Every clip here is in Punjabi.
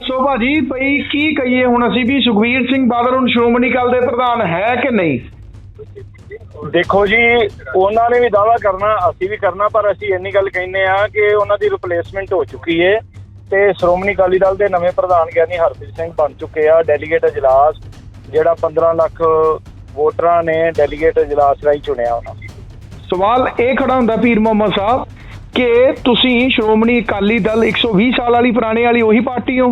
ਸੋ ਭਾਜੀ ਭਈ ਕੀ ਕਹੀਏ ਹੁਣ ਅਸੀਂ ਵੀ ਸੁਖਵੀਰ ਸਿੰਘ ਬਾਦਲ ਹੁਣ ਸ਼੍ਰੋਮਣੀ ਅਕਾਲੀ ਦੇ ਪ੍ਰਧਾਨ ਹੈ ਕਿ ਨਹੀਂ? ਦੇਖੋ ਜੀ ਉਹਨਾਂ ਨੇ ਵੀ ਦਾਵਾ ਕਰਨਾ ਅਸੀਂ ਵੀ ਕਰਨਾ ਪਰ ਅਸੀਂ ਇੰਨੀ ਗੱਲ ਕਹਿੰਦੇ ਆ ਕਿ ਉਹਨਾਂ ਦੀ ਰਿਪਲੇਸਮੈਂਟ ਹੋ ਚੁੱਕੀ ਹੈ ਤੇ ਸ਼੍ਰੋਮਣੀ ਅਕਾਲੀ ਦਲ ਦੇ ਨਵੇਂ ਪ੍ਰਧਾਨ ਗਿਆਨੀ ਹਰਪ੍ਰੀਤ ਸਿੰਘ ਬਣ ਚੁੱਕੇ ਆ। ਡੈਲੀਗੇਟ ਅਜਲਾਸ ਜਿਹੜਾ 15 ਲੱਖ ਵੋਟਰਾਂ ਨੇ ਡੈਲੀਗੇਟ ਅਜਲਾਸ ਰਾਹੀਂ ਚੁਣਿਆ ਉਹਨਾਂ ਸਵਾਲ ਇਹ ਖੜਾ ਹੁੰਦਾ ਪੀਰ ਮੁਹੰਮਦ ਸਾਹਿਬ ਕਿ ਤੁਸੀਂ ਸ਼੍ਰੋਮਣੀ ਅਕਾਲੀ ਦਲ 120 ਸਾਲ ਵਾਲੀ ਪੁਰਾਣੇ ਵਾਲੀ ਉਹੀ ਪਾਰਟੀ ਹੋ?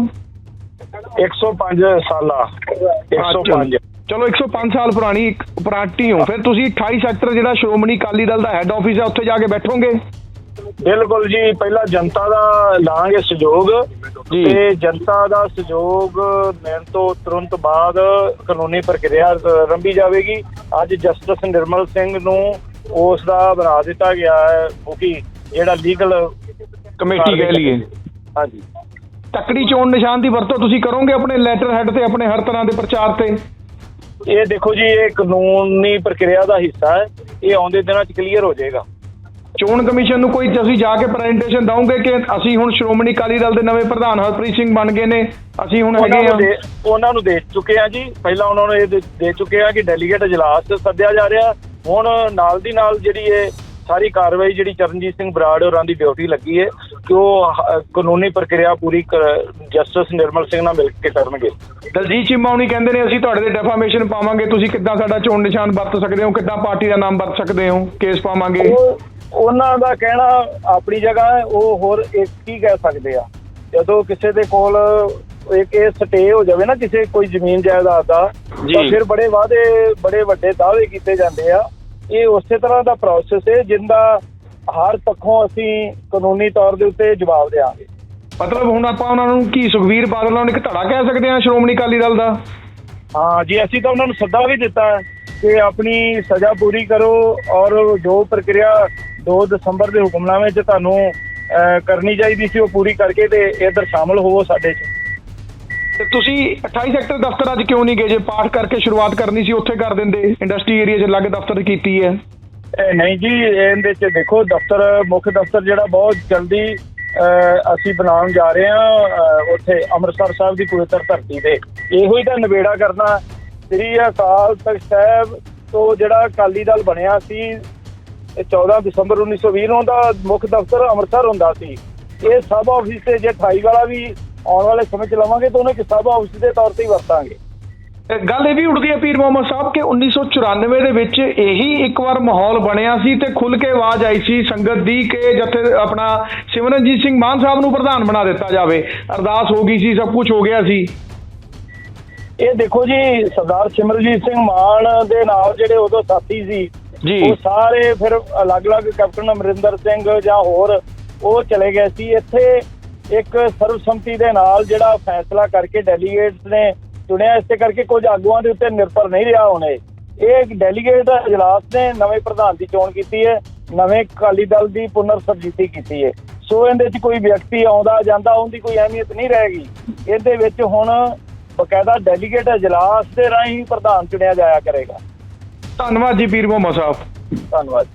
105 ਸਾਲਾ। 105 ਚਲੋ 105 ਸਾਲ ਪੁਰਾਣੀ ਇੱਕ ਪਾਰਟੀ ਹੋ। ਫਿਰ ਤੁਸੀਂ 28 ਸੈਕਟਰ ਜਿਹੜਾ ਸ਼੍ਰੋਮਣੀ ਅਕਾਲੀ ਦਲ ਦਾ ਹੈੱਡ ਆਫਿਸ ਹੈ ਉੱਥੇ ਜਾ ਕੇ ਬੈਠੋਗੇ? ਬਿਲਕੁਲ ਜੀ ਪਹਿਲਾਂ ਜਨਤਾ ਦਾ ਲਾਂਗੇ ਸਹਿਯੋਗ। ਤੇ ਜਨਤਾ ਦਾ ਸਹਿਯੋਗ ਮਿਲਣ ਤੋਂ ਤੁਰੰਤ ਬਾਅਦ ਕਾਨੂੰਨੀ ਪ੍ਰਕਿਰਿਆ ਰੰਭੀ ਜਾਵੇਗੀ। ਅੱਜ ਜਸਟਿਸ ਨਿਰਮਲ ਸਿੰਘ ਨੂੰ ਉਸ ਦਾ ਬਣਾ ਦਿੱਤਾ ਗਿਆ ਹੈ ਕਿਉਂਕਿ ਜਿਹੜਾ ਲੀਗਲ ਕਮੇਟੀ ਕਹਿ ਲਈਏ ਹਾਂਜੀ। ਤਕੜੀ ਚੋਣ ਨਿਸ਼ਾਨ ਦੀ ਵਰਤੋਂ ਤੁਸੀਂ ਕਰੋਗੇ ਆਪਣੇ ਲੈਟਰ ਹੈਡ ਤੇ ਆਪਣੇ ਹਰ ਤਰ੍ਹਾਂ ਦੇ ਪ੍ਰਚਾਰ ਤੇ? ਇਹ ਦੇਖੋ ਜੀ ਇਹ ਕਾਨੂੰਨੀ ਪ੍ਰਕਿਰਿਆ ਦਾ ਹਿੱਸਾ ਹੈ। ਇਹ ਆਉਂਦੇ ਦਿਨਾਂ 'ਚ ਕਲੀਅਰ ਹੋ ਜਾਏਗਾ। ਚੋਣ ਕਮਿਸ਼ਨ ਨੂੰ ਕੋਈ ਤੁਸੀਂ ਜਾ ਕੇ ਪ੍ਰੈਜੈਂਟੇਸ਼ਨ ਦਵੋਗੇ ਕਿ ਅਸੀਂ ਹੁਣ ਸ਼੍ਰੋਮਣੀ ਅਕਾਲੀ ਦਲ ਦੇ ਨਵੇਂ ਪ੍ਰਧਾਨ ਹਰਪ੍ਰੀਤ ਸਿੰਘ ਬਣ ਗਏ ਨੇ ਅਸੀਂ ਹੁਣ ਉਹਨਾਂ ਹੈਗੇ ਨੂੰ ਆ ਦੇ ਉਹਨਾਂ ਨੂੰ ਦੇ ਚੁੱਕੇ ਆ ਜੀ। ਪਹਿਲਾਂ ਉਹਨਾਂ ਨੂੰ ਇਹ ਦੇ- ਦੇ ਚੁੱਕੇ ਆ ਕਿ ਡੈਲੀਗੇਟ ਅਜਲਾਸ ਸੱਦਿਆ ਜਾ ਰਿਹਾ। ਹੁਣ ਨਾਲ ਦੀ ਨਾਲ ਜਿਹੜੀ ਇਹ ਸਾਰੀ ਕਾਰਵਾਈ ਜਿਹੜੀ ਚਰਨਜੀਤ ਸਿੰਘ ਬਰਾੜ ਹੋਰਾਂ ਦੀ ਡਿਊਟੀ ਲੱਗੀ ਹੈ ਕਿ ਉਹ ਕਾਨੂੰਨੀ ਪ੍ਰਕਿਰਿਆ ਪੂਰੀ ਜਸਟਿਸ ਨਿਰਮਲ ਸਿੰਘ ਨਾਲ ਮਿਲ ਕੇ ਕਰਨਗੇ। ਦਲਜੀਤ ਚੀਮਾ ਹੁਣੀ ਕਹਿੰਦੇ ਨੇ ਅਸੀਂ ਤੁਹਾਡੇ ਤੇ ਡੈਫਾਮੇਸ਼ਨ ਪਾਵਾਂਗੇ ਤੁਸੀਂ ਕਿੱਦਾਂ ਸਾਡਾ ਚੋਣ ਨਿਸ਼ਾਨ ਵਰਤ ਸਕਦੇ ਹੋ? ਕਿੱਦਾਂ ਪਾਰਟੀ ਦਾ ਨਾਮ ਵਰਤ ਸਕਦੇ ਹੋ? ਕੇਸ ਪਾਵਾਂਗੇ। ਉਹ ਉਹਨਾਂ ਦਾ ਕਹਿਣਾ ਆਪਣੀ ਜਗ੍ਹਾ ਹੈ ਉਹ ਹੋਰ ਇੱਕ ਹੀ ਕਹਿ ਸਕਦੇ ਆ? ਜਦੋਂ ਕਿਸੇ ਦੇ ਕੋਲ ਇੱਕ ਇਹ ਸਟੇ ਹੋ ਜਾਵੇ ਨਾ ਕਿਸੇ ਕੋਈ ਜ਼ਮੀਨ ਜਾਇਦਾਦ ਦਾ ਤਾਂ। ਫਿਰ ਬੜੇ ਵਾਅਦੇ ਬੜੇ ਵੱਡੇ ਦਾਅਵੇ ਕੀਤੇ ਜਾਂਦੇ ਆ। ਇਹ ਉਸੇ ਤਰ੍ਹਾਂ ਦਾ ਪ੍ਰੋਸੈਸ ਹੈ ਜਿੰਦਾ ਹਰ ਪੱਖੋਂ ਅਸੀਂ ਕਾਨੂੰਨੀ ਤੌਰ ਦੇ ਉੱਤੇ ਜਵਾਬ ਦੇਵਾਂਗੇ ਮਤਲਬ ਹੁਣ ਆਪਾਂ ਉਹਨਾਂ ਨੂੰ ਕੀ ਸੁਖਵੀਰ ਬਾਦਲ ਨੂੰ ਇੱਕ ਧੜਾ ਕਹਿ ਸਕਦੇ ਹਾਂ ਸ਼੍ਰੋਮਣੀ ਅਕਾਲੀ ਦਲ ਦਾ? ਹਾਂ ਜੀ ਅਸੀਂ ਤਾਂ ਉਹਨਾਂ ਨੂੰ ਸੱਦਾ ਵੀ ਦਿੱਤਾ ਹੈ ਕਿ ਆਪਣੀ ਸਜ਼ਾ ਪੂਰੀ ਕਰੋ ਔਰ ਜੋ ਪ੍ਰਕਿਰਿਆ 2 ਦਸੰਬਰ ਦੇ ਹੁਕਮਨਾਮੇ 'ਚ ਤੁਹਾਨੂੰ ਕਰਨੀ ਚਾਹੀਦੀ ਸੀ ਉਹ ਪੂਰੀ ਕਰਕੇ ਤੇ ਇੱਧਰ ਸ਼ਾਮਲ ਹੋਵੋ ਸਾਡੇ 'ਚ। ਤੇ ਤੁਸੀਂ 28 ਸੈਕਟਰ ਦਫ਼ਤਰ ਅੱਜ ਕਿਉਂ ਨਹੀਂ ਗਏ? ਜੇ ਪਾਠ ਕਰਕੇ ਸ਼ੁਰੂਆਤ ਕਰਨੀ ਸੀ, ਉੱਥੇ ਕਰ ਦਿੰਦੇ। ਇੰਡਸਟਰੀ ਏਰੀਆ 'ਚ ਅਲੱਗ ਦਫ਼ਤਰ ਕੀਤੀ ਹੈ। ਨਹੀਂ ਜੀ, ਇਹਦੇ 'ਚ ਦੇਖੋ, ਦਫ਼ਤਰ, ਮੁੱਖ ਦਫ਼ਤਰ ਜਿਹੜਾ ਬਹੁਤ ਜਲਦੀ ਅਸੀਂ ਬਣਾਉਣ ਜਾ ਰਹੇ ਹਾਂ ਉੱਥੇ ਅੰਮ੍ਰਿਤਸਰ ਸਾਹਿਬ ਦੀ ਪਵਿੱਤਰ ਧਰਤੀ ਤੇ। ਇਹੋ ਹੀ ਤਾਂ ਨਿਬੇੜਾ ਕਰਨਾ ਸ੍ਰੀ ਅਕਾਲ ਤਖਤ ਸਾਹਿਬ ਤੋਂ ਜਿਹੜਾ ਅਕਾਲੀ ਦਲ ਬਣਿਆ ਸੀ, ਇਹ 14 ਦਸੰਬਰ 1920 ਨੂੰ ਦਾ ਮੁੱਖ ਦਫ਼ਤਰ ਅੰਮ੍ਰਿਤਸਰ ਹੁੰਦਾ ਸੀ। ਇਹ ਸਬ ਆਫਿਸ ਤੇ ਜੇ 28 ਵਾਲਾ ਵੀ ਆਉਣ ਵਾਲੇ ਸਮੇਂ ਚ ਲਵਾਂਗੇ ਤਾਂ ਉਹਨੂੰ ਇੱਕ ਸਬ ਆਫਿਸ ਦੇ ਤੌਰ ਤੇ ਹੀ ਵਰਤਾਂਗੇ। ਗੱਲ ਇਹ ਵੀ ਉੱਠਦੀ ਹੈ ਪੀਰ ਮੁਹੰਮਦ ਸਾਹਿਬ ਕਿ 1994 ਦੇ ਵਿੱਚ ਇਹੀ ਇੱਕ ਵਾਰ ਮਾਹੌਲ ਬਣਿਆ ਸੀ ਤੇ ਖੁੱਲ ਕੇ ਆਵਾਜ਼ ਆਈ ਸੀ ਸੰਗਤ ਦੀ ਕਿ ਜਥੇ ਆਪਣਾ ਸਿਮਰਨਜੀਤ ਸਿੰਘ ਮਾਨ ਸਾਹਿਬ ਨੂੰ ਪ੍ਰਧਾਨ ਬਣਾ ਦਿੱਤਾ ਜਾਵੇ। ਅਰਦਾਸ ਹੋ ਗਈ ਸੀ ਸਭ ਕੁਝ ਹੋ ਗਿਆ ਸੀ। ਇਹ ਦੇਖੋ ਜੀ ਸਰਦਾਰ ਸਿਮਰਜੀਤ ਸਿੰਘ ਮਾਨ ਦੇ ਨਾਲ ਜਿਹੜੇ ਉਦੋਂ ਸਾਥੀ ਸੀ ਜੀ। ਉਹ ਸਾਰੇ ਫਿਰ ਅਲੱਗ-ਅਲੱਗ ਕੈਪਟਨ ਅਮਰਿੰਦਰ ਸਿੰਘ ਜਾਂ ਹੋਰ ਉਹ ਚਲੇ ਗਏ ਸੀ। ਇੱਥੇ ਇੱਕ ਸਰਵਸੰਮਤੀ ਦੇ ਨਾਲ ਜਿਹੜਾ ਫੈਸਲਾ ਕਰਕੇ ਡੈਲੀਗੇਟਸ ਨੇ ਚੁਣਿਆ ਇਸੇ ਕਰਕੇ ਕੁਝ ਆਗੂਆਂ ਦੇ ਉੱਤੇ ਨਿਰਭਰ ਨਹੀਂ ਰਿਹਾ ਹੋਣੇ। ਇਹ ਡੈਲੀਗੇਟ ਇਜਲਾਸ ਨੇ ਨਵੇਂ ਪ੍ਰਧਾਨ ਦੀ ਚੋਣ ਕੀਤੀ ਹੈ ਨਵੇਂ ਅਕਾਲੀ ਦਲ ਦੀ ਪੁਨਰ ਸਰਜੀਤੀ ਕੀਤੀ ਹੈ। ਸੋ ਇਹਦੇ 'ਚ ਕੋਈ ਵਿਅਕਤੀ ਆਉਂਦਾ ਜਾਂਦਾ ਉਹਦੀ ਕੋਈ ਅਹਿਮੀਅਤ ਨਹੀਂ ਰਹੇਗੀ। ਇਹਦੇ ਵਿੱਚ ਹੁਣ ਬਕਾਇਦਾ ਡੈਲੀਗੇਟ ਇਜਲਾਸ ਦੇ ਰਾਹੀਂ ਪ੍ਰਧਾਨ ਚੁਣਿਆ ਜਾਇਆ ਕਰੇਗਾ। ਧੰਨਵਾਦ ਜੀ ਪੀਰ ਮੁਹੰਮਦ ਸਾਹਿਬ। ਧੰਨਵਾਦ